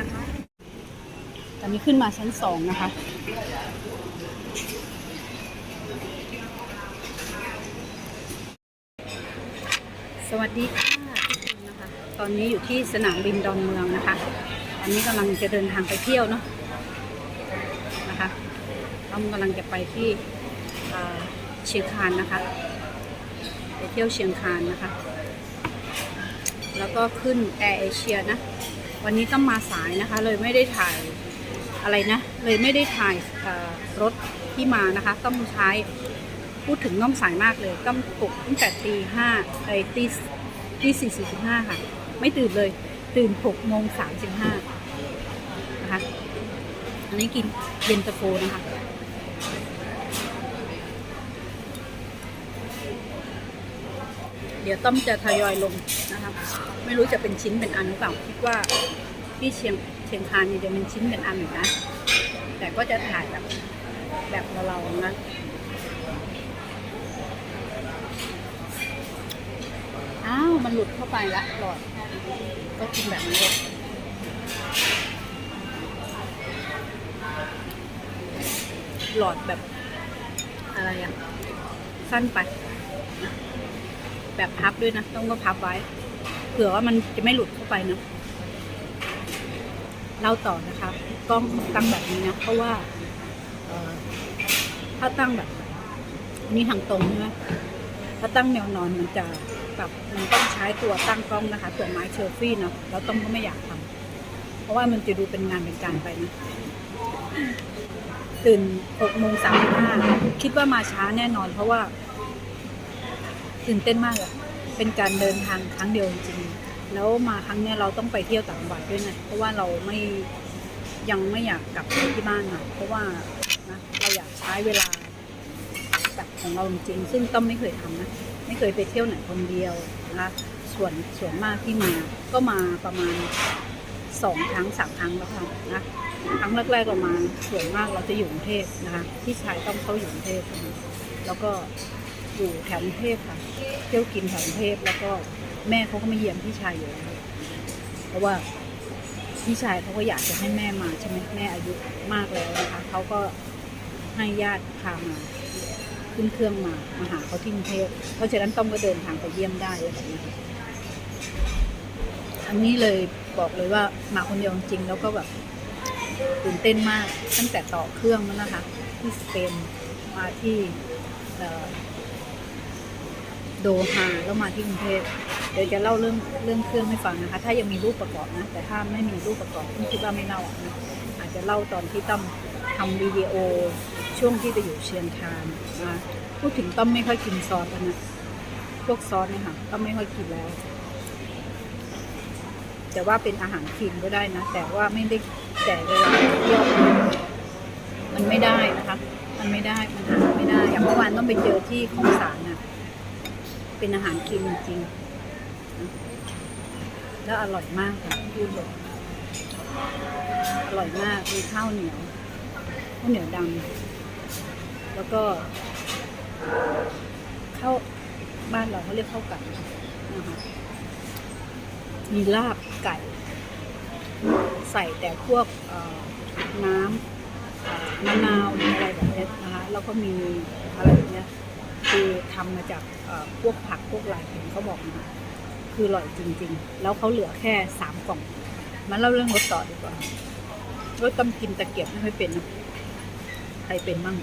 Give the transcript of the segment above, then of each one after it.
นะคะ ตอนนี้ขึ้นมาชั้นสองนะคะ สวัสดีค่ะทุกคนนะคะ ตอนนี้อยู่ที่สนามบินดอนเมืองนะคะ ตอนนี้กำลังจะเดินทางไปเที่ยวเนาะนะคะต้อมกำลังจะไปที่เอ่อเชียงคานนะคะ ไปเที่ยวเชียงคานนะคะ แล้วก็ขึ้นแอร์เอเชียนะ วันนี้ต้องมาสายนะคะ เลยไม่ได้ถ่ายอะไรนะ เลยไม่ได้ถ่ายรถที่มานะคะ ต้องใช้พูดถึงน้องสายมากเลย ต้องปลุกตั้งแต่ตีห้าไอ้ตีตีสี่สี่สิบห้าค่ะ ไม่ตื่นเลย ตื่นหกโมงสามสิบห้านะคะ อันนี้กินเย็นตาโฟนะคะ เดี๋ยวต้อมจะทยอยลงนะคะไม่รู้จะเป็นชิ้นเป็นอันหรือเปล่าคิดว่าที่เชียงเชียงคานเนี่ยจะเป็นชิ้นเป็นอันอยู่นะแต่ก็จะถ่ายแบบแบบเราๆนะอ้าวมันหลุดเข้าไปละหลอดก็กินแบบนี้เลยหลอดแบบอะไรอะสั้นไป แบบพับด้วยนะ ต้องก็พับไว้ เผื่อว่ามันจะไม่หลุดเข้าไปนะเล่าต่อนะคะ กล้องตั้งแบบนี้นะ เพราะว่าถ้าตั้งแบบอันนี้ทางตรงใช่ไหมถ้าตั้งแนวนอนมันจะแบบมันต้องใช้ตัวตั้งกล้องนะคะ ตัวไม้เชลฟี่เนาะแล้วต้อมก็ไม่อยากทำเพราะว่ามันจะดูเป็นงานเป็นการไปนะตื่นหกโมงสามสิบห้าคิดว่ามาช้าแน่นอน เพราะว่า ตื่นเต้นมากอะเป็นการเดินทางครั้งเดียวจริงๆแล้วมาครั้งเนี้ยเราต้องไปเที่ยวต่างจังหวัดด้วยไงเพราะว่าเราไม่ยังไม่อยากกลับไปที่บ้านนะเพราะว่านะเราอยากใช้เวลาแบบของเราจริงๆซึ่งต้อมไม่เคยทำนะไม่เคยไปเที่ยวไหนคนเดียวนะคะส่วนส่วนมากที่มาก็มาประมาณสองครั้งสามครั้งแล้วค่ะนะครั้งแรกๆเรามาส่วนมากเราจะอยู่กรุงเทพนะคะพี่ชายต้องเขาอยู่กรุงเทพนะคะแล้วก็ อยู่แถวกรุงเทพค่ะ เที่ยวกินแถวกรุงเทพแล้วก็แม่เขาก็มาเยี่ยมพี่ชายอยู่แล้วเพราะว่าพี่ชายเขาก็อยากจะให้แม่มาใช่ไหมแม่อายุมากแล้วนะคะเขาก็ให้ญาติพามาขึ้นเครื่องมามาหาเขาที่กรุงเทพเพราะฉะนั้นต้องก็เดินทางไปเยี่ยมได้อะไรแบบนี้อันนี้เลยบอกเลยว่ามาคนเดียวจริงแล้วก็แบบตื่นเต้นมากตั้งแต่ต่อเครื่องแล้วนะคะ ที่สเปนมาที่ โดฮาแล้วมาที่กรุงเทพเดี๋ยวจะเล่าเรื่องเรื่องเครื่องให้ฟังนะคะ ถ้ายังมีรูปประกอบนะ แต่ถ้าไม่มีรูปประกอบผมคิดว่าไม่เล่านะอาจจะเล่าตอนที่ต้อมทำวิดีโอช่วงที่ไปอยู่เชียงคานนะพูดถึงต้อมไม่ค่อยกินซอสนะพวกซอสเนี่ยค่ะต้อมไม่ค่อยกินแล้ว แต่ว่าเป็นอาหารคลีนก็ได้นะ แต่ว่าไม่ได้แต่เวลาเที่ยวมันไม่ได้นะคะ มันไม่ได้มันหาไม่ได้อย่างเมื่อวานต้องไปเจอที่ข้องสารน่ะ เป็นอาหารคีนจริงๆ แล้วอร่อยมากค่ะพูดเลยอร่อยมากมีข้าวเหนียวข้าวเหนียวดำแล้วก็ข้าวบ้านเราเขาเรียกข้าวไก่นะคะมีลาบไก่ ใส่แต่พวกน้ำมะนาวหรืออะไรแบบนี้นะคะแล้วก็มีอะไรแบบเนี้ย คือทำมาจากพวกผักพวกอะไรเห็นเขาบอกมาคืออร่อยจริง ๆ แล้วเขาเหลือแค่สามกล่องมาเล่าเรื่องรถต่อดีกว่ารถตำกินตะเกียบไม่ค่อยเป็นนะใครเป็นบ้าง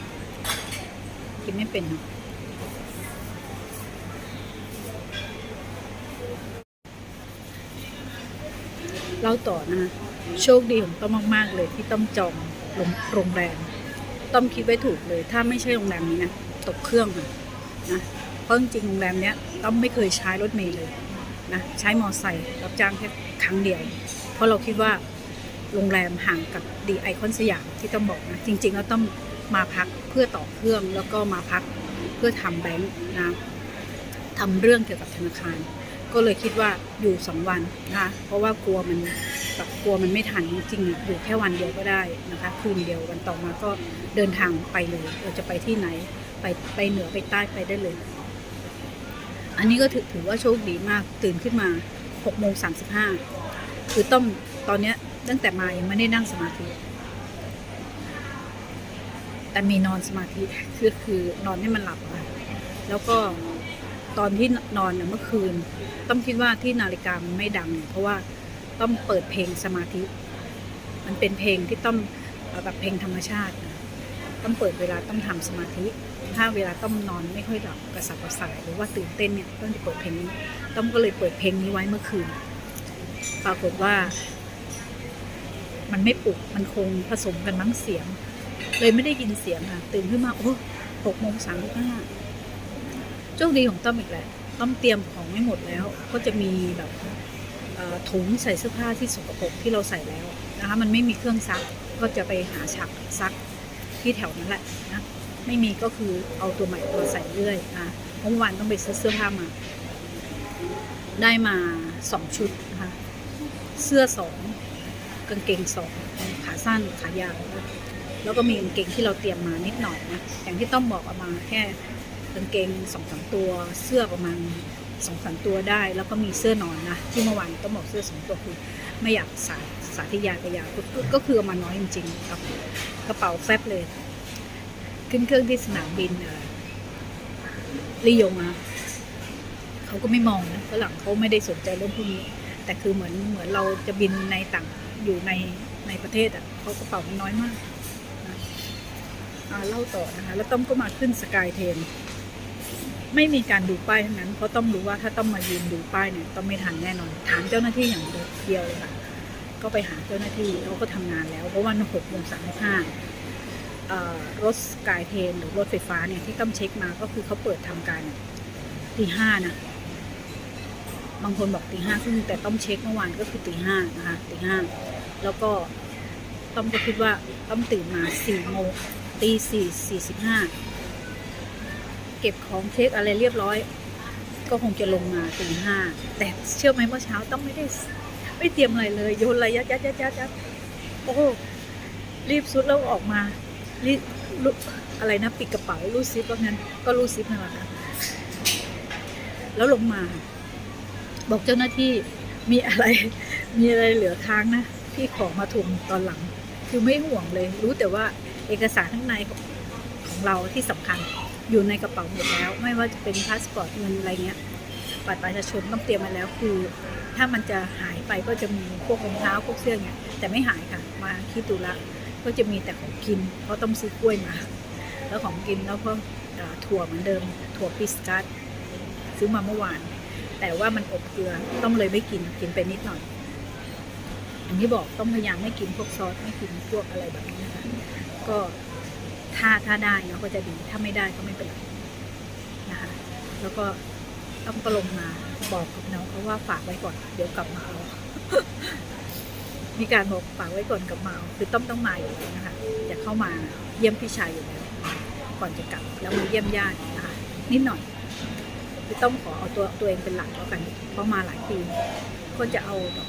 กินไม่เป็นนะเล่าต่อนะ โชคดีของต้อมมาก ๆ เลยที่ต้อมจองโรงโรงแรมต้อมคิดไว้ถูกเลย ถ้าไม่ใช่โรงแรมนี้นะ ตกเครื่องค่ะ นะเพราะจริงโรงแรมเนี้ยต้อมไม่เคยใช้รถเมล์เลยนะใช้มอไซค์รับจ้างแค่ครั้งเดียว เพราะเราคิดว่าโรงแรมห่างกับดีไอคอนสยามที่ต้องบอกนะจริงๆแล้วต้องมาพักเพื่อต่อเครื่องแล้วก็มาพักเพื่อทำแบงค์นะทำเรื่องเกี่ยวกับธนาคาร ก็เลยคิดว่าอยู่สองวันนะคะเพราะว่ากลัวมันแบบกลัวมันไม่ทันจริงๆอยู่แค่วันเดียวก็ได้นะคะคืนเดียววันต่อมาก็เดินทางไปเลยเราจะไปที่ไหน ไปไปเหนือไปใต้ไปได้เลย อันนี้ก็ถือถือว่าโชคดีมากตื่นขึ้นมา6โมง35 คือต้องตอนเนี้ยตั้งแต่มายังไม่ได้นั่งสมาธิ แต่มีนอนสมาธิคือคือนอนให้มันหลับอะแล้วก็ตอนที่นอนเนี่ยเมื่อคืน ต้องคิดว่าที่นาฬิกามันไม่ดังเนี่ยเพราะว่าต้องเปิดเพลงสมาธิ มันเป็นเพลงที่ต้องแบบเพลงธรรมชาติ ต้องเปิดเวลาต้องทำสมาธิ ถ้าเวลาต้องนอนไม่ค่อยหลับกระสับกระส่ายหรือว่าตื่นเต้นเนี่ยต้องจะเปิดเพลงนี้ ต้องก็เลยเปิดเพลงนี้ไว้เมื่อคืน ปรากฏว่า มันไม่ปลุกมันคงผสมกันมั้งเสียง เลยไม่ได้ยินเสียงค่ะ ตื่นขึ้นมาโอ้หกโมงสามสิบห้าโชคดีของต้อมอีกแหละต้อมเตรียมของไม่หมดแล้ว ก็จะมีแบบถุงใส่เสื้อผ้าที่สกปรกที่เราใส่แล้วนะคะ มันไม่มีเครื่องซักก็จะไปหาชักซักที่แถวนั้นแหละนะ ไม่มีก็คือเอาตัวใหม่มาใส่เรื่อยอะเมื่อวานต้องไปซื้อเสื้อผ้ามา ได้มาสองชุดนะคะเสื้อสองกางเกงสองขาสั้นขายาวแล้วก็มีกางเกงที่เราเตรียมมานิดหน่อยนะอย่างที่ต้องบอกเอามาแค่กางเกงสองสามตัวเสื้อประมาณสองสามตัวได้ แล้วก็มีเสื้อนอนนะที่เมื่อวานต้องบอกเสื้อสองตัวคือไม่อยากสาสาธยายไปยาวก็คือเอามาน้อยจริงๆกับกระเป๋าแฟบเลย ขึ้นเครื่องที่สนามบินลียงอะเขาก็ไม่มองนะฝรั่งเขาไม่ได้สนใจเรื่องพวกนี้ แต่คือเหมือนเหมือนเราจะบินในต่างอยู่ในในประเทศอะเขากระเป๋ามันน้อยมากนะเล่าต่อนะคะ แล้วต้อมก็มาขึ้นสกายเทนไม่มีการดูป้ายทั้งนั้น เพราะต้องรู้ว่าถ้าต้องมายืนดูป้ายเนี่ยต้องไม่ทันแน่นอน ถามเจ้าหน้าที่อย่างเดียวเลยค่ะ ก็ไปหาเจ้าหน้าที่เขาก็ทำงานแล้ว เพราะว่าหกโมงสามห้า รถสกายเทนหรือรถไฟฟ้าเนี่ยที่ต้อมเช็คมาก็คือเขาเปิดทำการตีห้านะบางคนบอกตีห้าครึ่งแต่ต้องเช็คเมื่อวานก็คือตีห้านะคะตีห้าแล้วก็ต้อมก็คิดว่าต้อมตื่นมาสี่โมงตีสี่สี่สิบห้าเก็บของเช็คอะไรเรียบร้อย ก็คงจะลงมาตีห้าแต่เชื่อไหมเมื่อเช้าต้องไม่ได้ไม่เตรียมอะไรเลยโยนอะไรยัดยัดยัดยัดยัดโอ้รีบสุดแล้วออกมา รีบลุอะไรนะปิดกระเป๋ารูดซิปก็งั้นก็รูดซิปนั่นแหละค่ะแล้วลงมา บอกเจ้าหน้าที่มีอะไร มีอะไรเหลือค้างนะพี่ขอมาทวงตอนหลัง คือไม่ห่วงเลย รู้แต่ว่าเอกสารข้างในของเราที่สำคัญอยู่ในกระเป๋าหมดแล้ว ไม่ว่าจะเป็นพาสปอร์ตเงินอะไรเงี้ยบัตรประชาชนต้องเตรียมมาแล้วคือ ถ้ามันจะหายไปก็จะมีพวกรองเท้าพวกเสื้อเงี้ยแต่ไม่หายค่ะ มาคิดดูละ ก็จะมีแต่ของกินเพราะต้องซื้อกล้วยมา แล้วของกินแล้วก็ถั่วเหมือนเดิม ถั่วปิสกัสซื้อมาเมื่อวาน แต่ว่ามันอบเกลือต้องเลยไม่กินกินไปนิดหน่อยอย่างที่บอกต้องพยายามไม่กินพวกซอสไม่กินพวกอะไรแบบนี้นะคะก็ถ้าถ้าได้เนาะก็จะดีถ้าไม่ได้ก็ไม่เป็นไรนะคะแล้วก็ต้องกลงมาบอกกับน้องเขาว่าฝากไว้ก่อน เดี๋ยวกลับมาเอา มีการบอกฝากไว้ก่อนกับเอาคือต้องต้องมาอยู่แล้วนะคะจะเข้ามาเยี่ยมพี่ชายอยู่แล้วก่อนจะกลับแล้วมาเยี่ยมญาตินะคะนิดหน่อยคือต้องขอเอาตัวตัวเองเป็นหลักแล้วกัน เพราะมาหลายปีก็จะเอาแบบ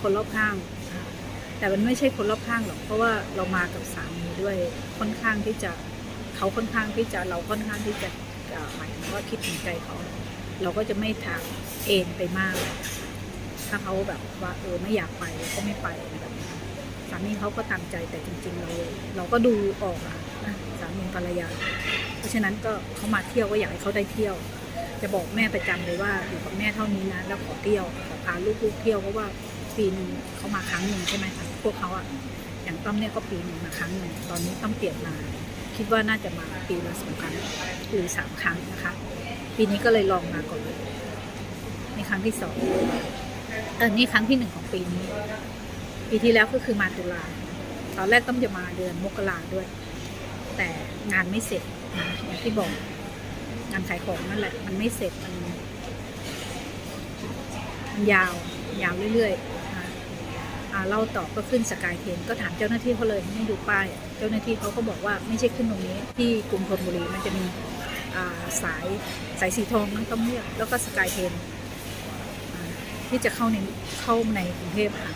คนรอบข้าง แต่มันไม่ใช่คนรอบข้างหรอกเพราะว่าเรามากับสามีด้วยค่อนข้างที่จะเขาค่อนข้างที่จะเราค่อนข้างที่จะหมายถึงว่าคิดถึงใจเขา เราก็จะไม่ทางเอ็นไปมาก ถ้าเขาแบบว่าเออไม่อยากไปเราก็ไม่ไปแบบนี้สามีเขาก็ตามใจแต่จริง ๆ เราเราก็ดูออกอะสามีภรรยา เพราะฉะนั้นก็เขามาเที่ยวก็อยากให้เขาได้เที่ยว จะบอกแม่ประจำเลยว่าอยู่กับแม่เท่านี้นะแล้วขอเที่ยวขอพาลูกๆเที่ยวเพราะว่าปีนึงเขามาครั้งหนึ่งใช่ไหมคะพวกเขาอะอย่างต้อมเนี่ยก็ปีหนึ่งมาครั้งหนึ่งตอนนี้ต้องเปลี่ยนมาคิดว่าน่าจะมาปีละสองครั้งหรือสามครั้งนะคะ ปีนี้ก็เลยลองมาก่อนนี่ครั้งที่สอง เออนี่ครั้งที่หนึ่งของปีนี้ ปีที่แล้วก็คือมาตุลาตอนแรกต้องจะมาเดือนมกราด้วย แต่งานไม่เสร็จนะอย่างที่บอกงานขายของนั่นแหละ มันไม่เสร็จมันมันยาวยาวเรื่อยๆอ่าอ่าเล่าต่อก็ขึ้นสกายเทนก็ถามเจ้าหน้าที่เขาเลยให้ดูป้าย เจ้าหน้าที่เขาก็บอกว่าไม่ใช่ขึ้นตรงนี้ ที่กรุงธนบุรีมันจะมีสายสายสีทองนั่นต้องเรียกแล้วก็สกายเทน ที่จะเข้าในเข้าในกรุงเทพค่ะ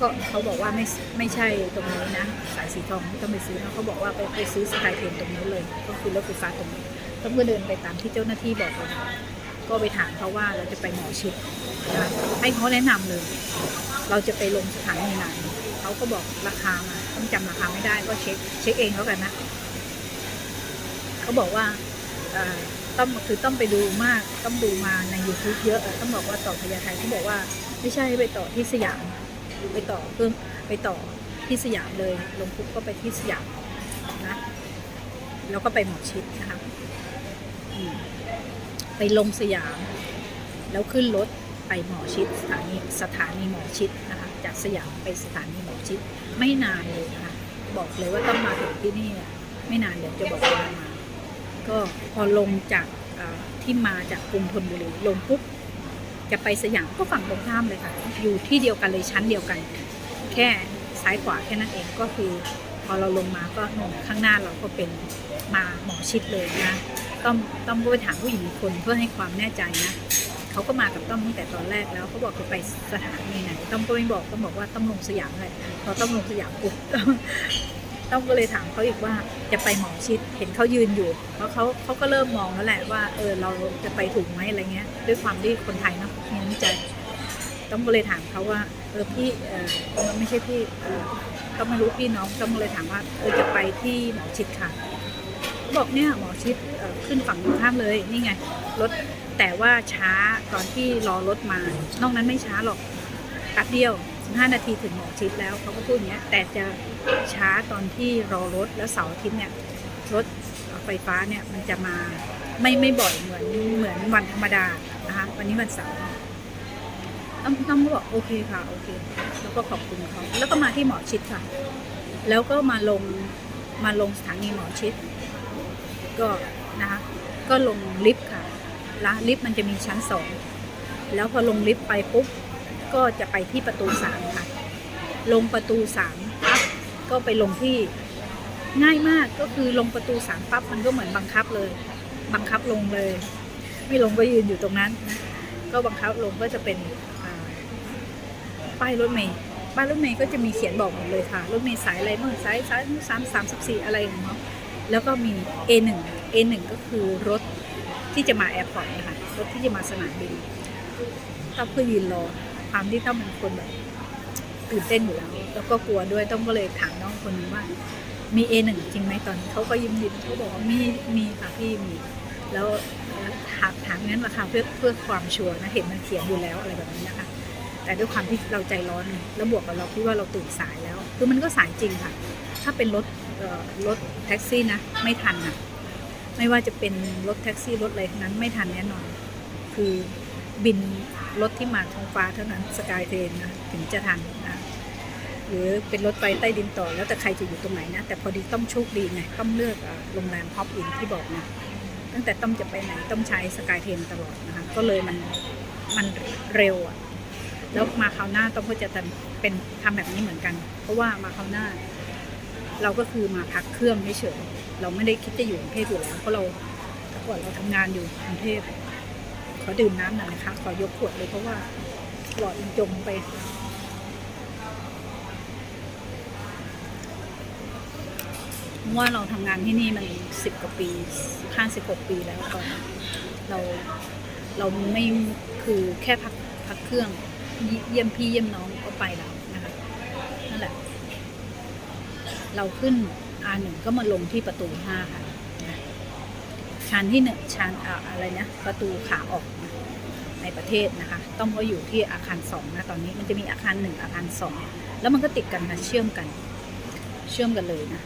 ก็เขาบอกว่าไม่ไม่ใช่ตรงนี้นะ สายสีทองไม่ต้องไปซื้อนะเขาบอกว่าไปไปซื้อสกายเทนตรงนี้เลย ก็คือรถไฟฟ้าตรงนี้ต้องก็เดินไปตามที่เจ้าหน้าที่บอกเราก็ไปถามเขาว่าเราจะไปหมอชิดนะให้เขาแนะนำเลย เราจะไปลงสถานีไหนเขาก็บอกราคามาต้องจำราคาไม่ได้ก็เช็คเช็คเองแล้วกันนะเขาบอกว่า ต้องคือต้องไปดูมากต้องดูมาใน YouTube เยอะต้องบอกว่าต่อพญาไทเขาบอกว่า ไม่ใช่ไปต่อที่สยาม ไปต่อเพิ่มไปต่อที่สยามเลยลงปุ๊บก็ไปที่สยามนะแล้วก็ไปหมอชิดนะคะไปลงสยาม แล้วขึ้นรถไปหมอชิดสถานีสถานีหมอชิดนะคะจากสยามไปสถานีหมอชิดไม่นานเลยนะคะบอกเลยว่าต้องมาถึงที่นี่ไม่นานเดี๋ยวจะบอกวลามา ก็พอลงจากที่มาจากกรุงธนบุรีลงปุ๊บจะไปสยามก็ฝั่งตรงข้ามเลยค่ะ อยู่ที่เดียวกันเลยชั้นเดียวกัน แค่ซ้ายขวาแค่นั้นเองก็คือ พอเราลงมาก็นนข้างหน้าเราก็เป็นมาหมอชิดเลยนะต้องต้องไปถามผู้หญิงคนเพื่อให้ความแน่ใจนะเขาก็มากับต้อมตั้งแต่ตอนแรกแล้วเขาบอกจะไปสถานีไหนต้อมก็ไม่บอกต้อมบอกว่าต้องลงสยามเลยพอต้องลงสยามปุ๊บ ต้อมก็เลยถามเขาอีกว่าจะไปหมอชิดเห็นเขายืนอยู่เพราะเขาเขาก็เริ่มมองแล้วแหละว่าเออเราจะไปถูกไหมอะไรเงี้ย ด้วยความที่คนไทยเนาะมีน้ำใจ ต้อมก็เลยถามเขาว่าเออพี่เออมันไม่ใช่พี่เออก็ไม่รู้พี่น้องต้อมก็เลยถามว่าเออจะไปที่หมอชิดค่ะบอกเนี่ยหมอชิดขึ้นฝั่งตรงข้ามเลยนี่ไงรถแต่ว่าช้าตอนที่รอรถมา นอกนั้นไม่ช้าหรอกแป๊บเดียว 15 นาทีถึงหมอชิดแล้วเขาก็พูดอย่างเงี้ยแต่จะช้าตอนที่รอรถแล้วเสาร์อาทิตย์เนี่ยรถไฟฟ้าเนี่ยมันจะมาไม่ไม่บ่อยเหมือนเหมือนวันธรรมดานะคะวันนี้วันเสาร์ต้องต้องบอกโอเคค่ะโอเค แล้วก็ขอบคุณเขาแล้วก็มาที่หมอชิดค่ะ แล้วก็มาลงมาลงสถานีหมอชิด ก็นะคะก็ลงลิฟต์ค่ะล้วลิฟต์มันจะมีชั้นสองแล้วพอลงลิฟต์ไปปุ๊บ ก็จะไปที่ประตูสามค่ะ ลงประตูสามปั๊บก็ไปลงที่ง่ายมากก็คือลงประตูสามปั๊บมันก็เหมือนบังคับเลย บังคับลงเลย ไม่ลงก็ยืนอยู่ตรงนั้น ก็บังคับลงก็จะเป็นป้ายรถเมย์ป้ายรถเมย์ก็จะมีเขียนบอกหมดเลยค่ะ รถเมย์สายอะไรบ้างสายสายสามสามสิบสี่อะไรของเขาแล้วก็มี A1 A1 ก็คือรถที่จะมาแอร์พอร์ตนะคะรถที่จะมาสนามบินต้องเพื่อยืนรอ ความที่ต้องเป็นคนแบบตื่นเต้นอยู่แล้วแล้วก็กลัวด้วยต้องก็เลยถามน้องคนนึงว่า มี A1 จริงไหมตอนเขาก็ยิ้มยิ้มเขาบอกว่ามีมีค่ะพี่มี แล้วถามถามงั้นราคาเพื่อเพื่อความชัวร์นะเห็นมันเขียนอยู่แล้วอะไรแบบนี้นะคะ แต่ด้วยความที่เราใจร้อนแล้วบวกกับเราคิดว่าเราตื่นสายแล้ว คือมันก็สายจริงค่ะ ถ้าเป็นรถรถแท็กซี่นะไม่ทันนะไม่ว่าจะเป็นรถแท็กซี่รถอะไรทั้งนั้นไม่ทันแน่นอน คือ บินรถที่มาท้องฟ้าเท่านั้นสกายเทรนนะถึงจะทันนะหรือเป็นรถไฟใต้ดินต่อแล้วแต่ใครจะอยู่ตรงไหนนะ แต่พอดีต้องโชคดีไงต้องเลือกโรงแรมฮอปอินที่บอกนะตั้งแต่ต้องจะไปไหนต้องใช้สกายเทรนตลอดนะคะก็เลยมันมันเร็วอะแล้วมาคราวหน้าต้องก็จะเป็นทำแบบนี้เหมือนกัน เพราะว่ามาคราวหน้า เราก็คือมาพักเครื่องเฉยเราไม่ได้คิดจะอยู่กรุงเทพอยู่แล้วเพราะเราแต่ก่อนเราทำงานอยู่กรุงเทพ ขอดื่มน้ำหน่อยนะคะ ขอยกขวดเลยเพราะว่าหลอดมันจมไป ว่าเราทำงานที่นี่มันสิบกว่าปีห้าสิบหกปีแล้วตอนเราเราไม่คือแค่พักพักเครื่องเยี่ยมพี่เยี่ยมน้องก็ไปแล้วนะคะนั่นแหละ เราขึ้น R1 ก็มาลงที่ประตูห้าค่ะ ชั้นที่หนึ่งชั้นอะไรนะประตูขาออกในประเทศนะคะ ต้องก็อยู่ที่อาคารสองนะตอนนี้มันจะมีอาคารหนึ่งอาคารสองแล้วมันก็ติดกันค่ะเชื่อมกัน เชื่อมกันเลยนะ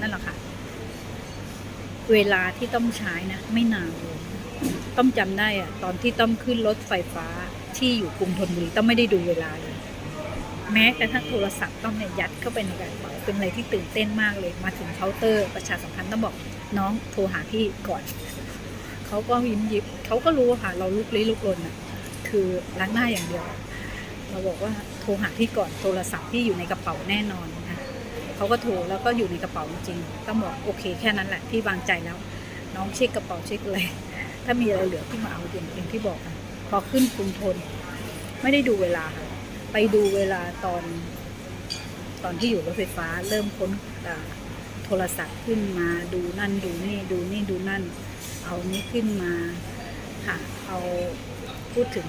นั่นแหละค่ะ เวลาที่ต้องใช้นะไม่นานเลยต้องจำได้อะตอนที่ต้องขึ้นรถไฟฟ้าที่อยู่กรุงธนบุรีต้องไม่ได้ดูเวลาเลยแม้กระทั่งโทรศัพท์ต้องเนี่ยยัดเข้าไปในกระเป๋าเป็นอะไรที่ตื่นเต้นมากเลย มาถึงเคาน์เตอร์ประชาสัมพันธ์ต้องบอก น้องโทรหาพี่ก่อน เขาก็ยิ้มยิบเขาก็รู้ค่ะ เราลุกลี้ลุกลนอะ คือล้างหน้าอย่างเดียว เราบอกว่าโทรหาพี่ก่อนโทรศัพท์ที่อยู่ในกระเป๋าแน่นอนนะคะเขาก็โทรแล้วก็อยู่ในกระเป๋าจริงๆต้องบอกโอเคแค่นั้นแหละพี่วางใจแล้ว น้องเช็คกระเป๋าเช็คเลยถ้ามีอะไรเหลือพี่มาเอาอย่างองที่บอกอะพอขึ้นกรุงทน ไม่ได้ดูเวลาค่ะไปดูเวลาตอน ตอนที่อยู่รถไฟฟ้าเริ่มค้นอ่า ทรศัพท์ขึ้นมาดูนั่นดูนี่ดูนี่ดูนั่น เอานี้ขึ้นมาค่ะเอาพูดถึง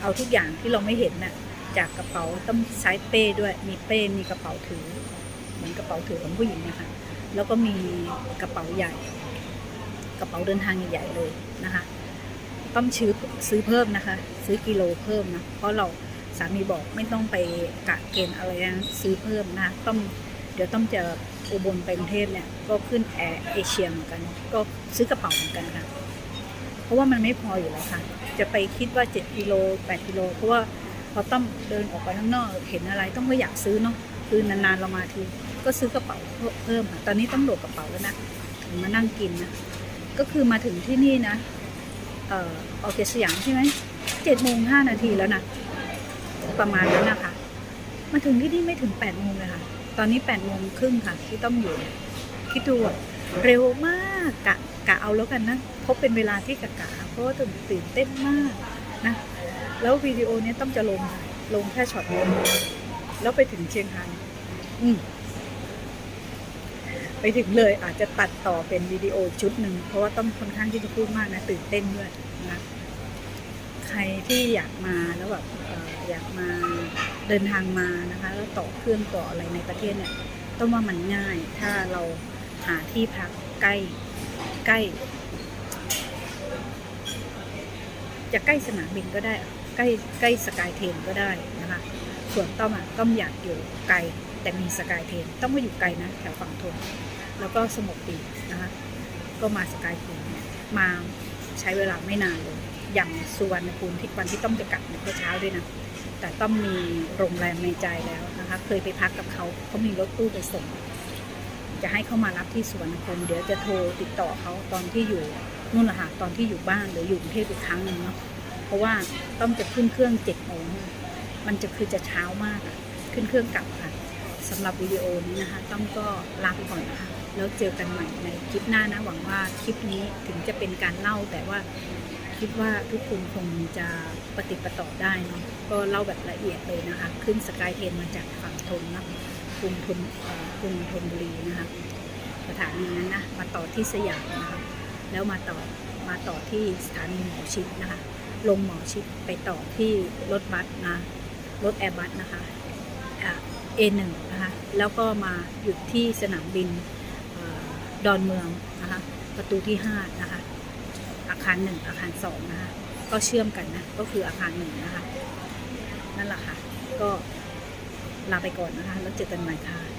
เอาทุกอย่างที่เราไม่เห็นน่ะ จากกระเป๋าต้องใช้เป้ด้วย มีเป้มีกระเป๋าถือ เหมือนกระเป๋าถือของผู้หญิงนะคะแล้วก็มีกระเป๋าใหญ่ กระเป๋าเดินทางใหญ่ๆเลยนะคะต้องซื้อซื้อเพิ่มนะคะ ซื้อกิโลเพิ่มนะเพราะเราสามีบอกไม่ต้องไปกะเกณฑ์อะไรนะซื้อเพิ่มนะคะต้อง ดี๋ยวต้องจะอุบลไปกรุงเทพเนี่ยก็ขึ้นแอร์เอเชียเหมือนกัน ก็ซื้อกระเป๋าเหมือนกันค่ะ เพราะว่ามันไม่พออยู่แล้วค่ะ จะไปคิดว่า 7กิโล8กิโลเพราะว่าพอต้องเดินออกไปข้างนอกเห็นอะไรต้องก็อยากซื้อเนาะคือนานๆเรามาทีก็ซื้อกระเป๋าเพิ่มค่ะตอนนี้ต้องโหลดกระเป๋าแล้วนะถึงมานั่งกินนะก็คือมาถึงที่นี่นะเอ่อออเคสยามใช่ไหมเจ็ดโมงห้านาทีแล้วนะประมาณนั้นนะคะมาถึงที่นี่ไม่ถึงแปดโมงเลยค่ะ ตอนนี้แปดโมงครึ่งค่ะ ที่ต้องอยู่คิดดูเร็วมากกะกะเอาแล้วกันนะเพราะเป็นเวลาที่กะกะเพราะว่าตื่นเต้นมากนะแล้ววิดีโอเนี้ยต้องจะลงลงแค่ช็อตเดียวแล้วไปถึงเชียงรายอืมไปถึงเลยอาจจะตัดต่อเป็นวิดีโอชุดหนึ่ง เพราะว่าต้องค่อนข้างที่จะพูดมากนะ ตื่นเต้นด้วยนะใครที่อยากมาแล้วแบบออยากมา เดินทางมานะคะ แล้วต่อเครื่องต่ออะไรในประเทศเนี่ยต้องว่ามันง่าย ถ้าเราหาที่พักใกล้ใกล้ จะใกล้สนามบินก็ได้ ใกล้ใกล้สกายเทนก็ได้นะคะ ส่วนต้อมอะต้อมอยากอยู่ไกลแต่มีสกายเทนต้องมาอยู่ไกลนะแถวฝั่งทนแล้วก็สมบปีนะคะ ก็มาสกายเทนเนี่ยมาใช้เวลาไม่นานเลยอย่างสุวรรณภูมิที่วันที่ต้องจะกลับเนี่ยก็เช้าด้วยนะ แต่ต้องมีโรงแรมในใจแล้วนะคะ เคยไปพักกับเขาเขามีรถตู้ไปส่ง จะให้เขามารับที่สวรรณภูมิเดี๋ยวจะโทรติดต่อเขาตอนที่อยู่นู่นแหละค่ะตอนที่อยู่บ้านหรืออยู่กรุงเทพอีกครั้งหนึ่งเนาะเพราะว่าต้องจะขึ้นเครื่องเจ็ดโมงมันจะคือจะเช้ามากขึ้นเครื่องกลับค่ะสำหรับวิดีโอนี้นะคะ ต้องก็ลาไปก่อนนะคะแล้วเจอกันใหม่ในคลิปหน้านะหวังว่าคลิปนี้ถึงจะเป็นการเล่าแต่ว่าคิดว่าทุกคนคงจะปฏิปต่อได้เนาะ ก็เล่าแบบละเอียดเลยนะคะ ขึ้นสกายเทนมาจากฝั่งทนนะกรุงทนกรุงธนบุรีนะคะสถานีนั้นนะมาต่อที่สยามนะคะแล้วมาต่อมาต่อที่สถานีหมอชิดนะคะ ลงหมอชิดไปต่อที่รถบัสนะรถแอร์บัสนะคะเอหนึ่งนะคะแล้วก็มาหยุดที่สนามบินออดอนเมืองนะคะประตูที่ห้านะคะอาคารหนึ่งอาคารสองนะคะก็เชื่อมกันนะก็คืออาคารหนึ่งนะคะ นั่นแหละค่ะ ก็ลาไปก่อนนะคะ แล้วเจอกันใหม่ค่ะ